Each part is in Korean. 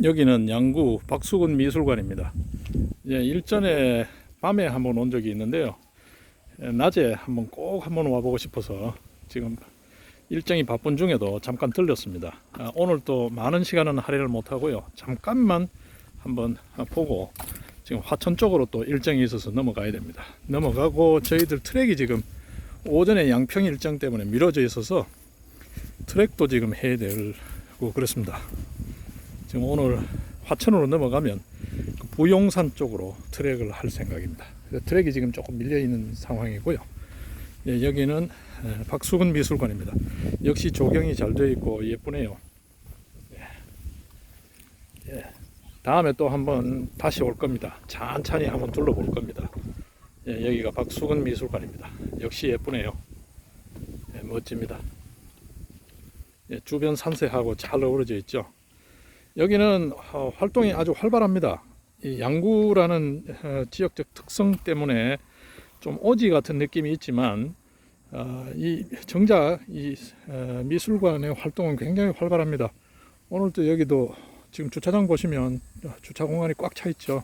여기는 양구 박수근 미술관입니다. 예, 일전에 밤에 한번 온 적이 있는데요. 예, 낮에 한번 꼭 한번 와보고 싶어서 지금 일정이 바쁜 중에도 잠깐 들렸습니다. 아, 오늘 또 많은 시간은 할애를 못하고요. 잠깐만 한번 보고 지금 화천 쪽으로 또 일정이 있어서 넘어가야 됩니다. 넘어가고 저희들 트랙이 지금 오전에 양평 일정 때문에 미뤄져 있어서 트랙도 지금 해야 되고 그렇습니다. 지금 오늘 화천으로 넘어가면 그 부용산 쪽으로 트랙을 할 생각입니다. 트랙이 지금 조금 밀려 있는 상황이고요. 예, 여기는 에, 박수근 미술관입니다. 역시 조경이 잘 되어 있고 예쁘네요. 예. 예. 다음에 또 한번 다시 올 겁니다. 천천히 한번 둘러볼 겁니다. 예, 여기가 박수근 미술관입니다. 역시 예쁘네요. 예, 멋집니다. 예, 주변 산세하고 잘 어우러져 있죠. 여기는 어, 활동이 아주 활발합니다. 이 양구라는 어, 지역적 특성 때문에 좀 오지 같은 느낌이 있지만 어, 이 정작 이 어, 미술관의 활동은 굉장히 활발합니다. 오늘도 여기도 지금 주차장 보시면 주차 공간이 꽉 차 있죠.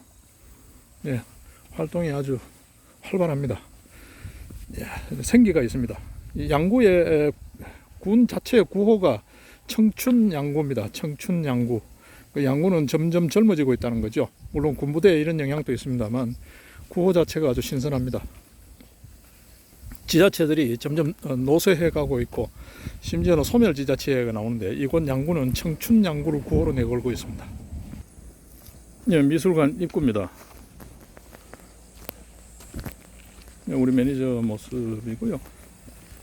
예, 활동이 아주 활발합니다. 예, 생기가 있습니다. 이 양구의 에, 군 자체의 구호가 청춘 양구입니다. 청춘 양구. 그 양구는 점점 젊어지고 있다는 거죠. 물론 군부대에 이런 영향도 있습니다만 구호 자체가 아주 신선합니다. 지자체들이 점점 어, 노쇠해 가고 있고 심지어는 소멸 지자체가 나오는데 이곳 양구는 청춘 양구를 구호로 내걸고 있습니다. 예, 미술관 입구입니다. 예, 우리 매니저 모습이고요.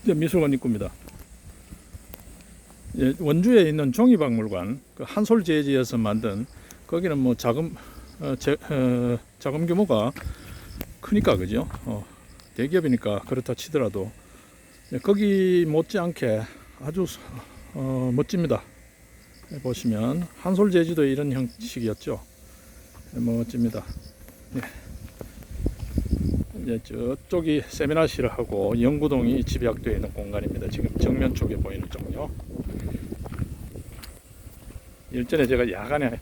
예, 미술관 입구입니다. 예, 원주에 있는 종이박물관 그 한솔 재지에서 만든 거기는 뭐 자금 어, 제, 어, 자금 규모가 크니까 그죠? 어, 대기업이니까 그렇다 치더라도 예, 거기 못지않게 아주 어, 멋집니다. 예, 보시면 한솔 재지도 이런 형식이었죠. 예, 멋집니다. 예. 예, 저쪽이 세미나실을 하고 연구동이 집약되어 있는 공간입니다. 지금 정면 쪽에 보이는 쪽요. 일전에 제가 야간에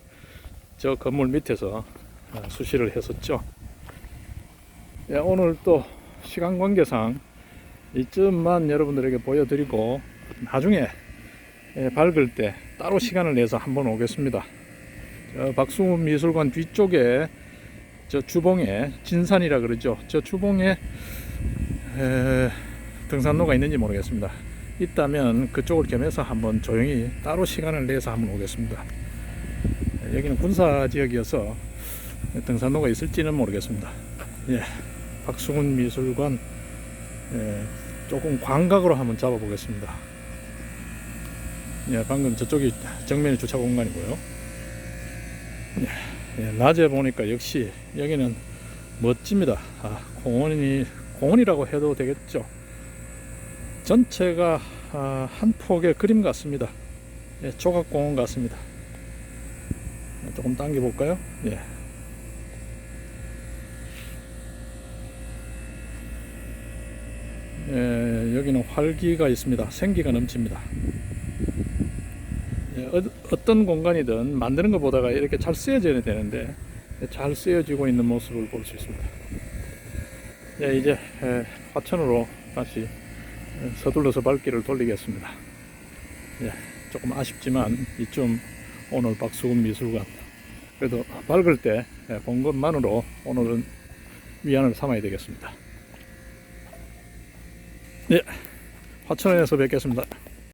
저 건물 밑에서 어, 수시를 했었죠. 예, 오늘 또 시간 관계상 이쯤만 여러분들에게 보여드리고 나중에 예, 밝을 때 따로 시간을 내서 한번 오겠습니다. 저 박수문 미술관 뒤쪽에 저 주봉에 진산이라 그러죠. 저 주봉에 에, 등산로가 있는지 모르겠습니다. 있다면 그쪽을 겸해서 한번 조용히 따로 시간을 내서 한번 오겠습니다. 여기는 군사 지역이어서 등산로가 있을지는 모르겠습니다. 예, 박수근 미술관 예, 조금 광각으로 한번 잡아보겠습니다. 예, 방금 저쪽이 정면이 주차 공간이고요. 예, 예, 낮에 보니까 역시 여기는 멋집니다. 아, 공원이 공원이라고 해도 되겠죠. 전체가 아, 한 폭의 그림 같습니다. 예, 조각공원 같습니다. 조금 당겨 볼까요? 예. 예, 여기는 활기가 있습니다. 생기가 넘칩니다. 예, 어, 어떤 공간이든 만드는 것보다가 이렇게 잘 쓰여져야 되는데 잘 쓰여지고 있는 모습을 볼 수 있습니다. 예, 이제 예, 화천으로 다시 서둘러서 발길을 돌리겠습니다. 예, 조금 아쉽지만 이쯤 오늘 박수근 미술관 그래도 밝을 때 본 것만으로 오늘은 위안을 삼아야 되겠습니다. 예, 화천에서 뵙겠습니다.